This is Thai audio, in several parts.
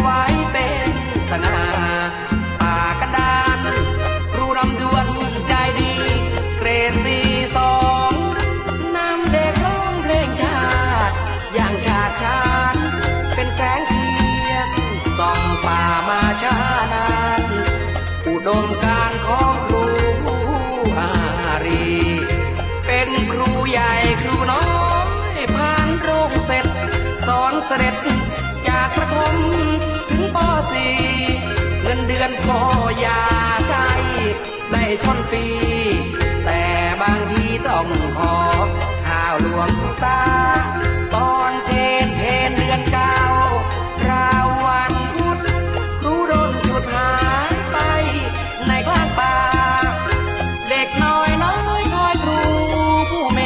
ไว้เป็นสง่าปากันดานรู้ำดวนใจดี เกรดสีสองนำเด็กร้องเพลงชาติ อย่างชาติชาติเป็นแสงเทียนส่องปามาชานาอุดมการของครูอารี เป็นครูใหญ่ครูน้อยผ่านโรงเสร็จ สอนเสร็จ ปสี่เงินเดือนพอยาใช้ได้ช่อนปีแต่บางทีต้องขอข้าวหลวงตา ตอนเพนเพนเดือนเก้าราววันพุธครูโดนฉุดหายไปในกลางป่า เด็กน้อยน้อยคอยครูผู้เม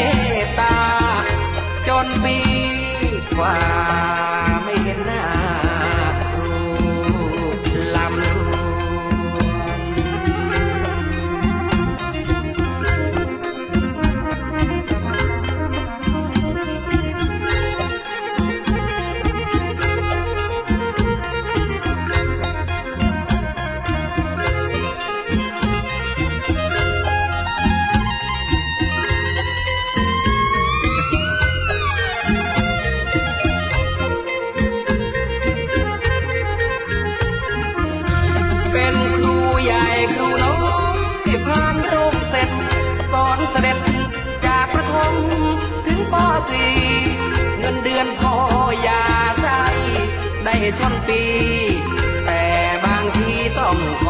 ตตา จนปีกว่า สีเงินเดือนพออย่าใช้ได้ชนปี แต่บางทีต้องข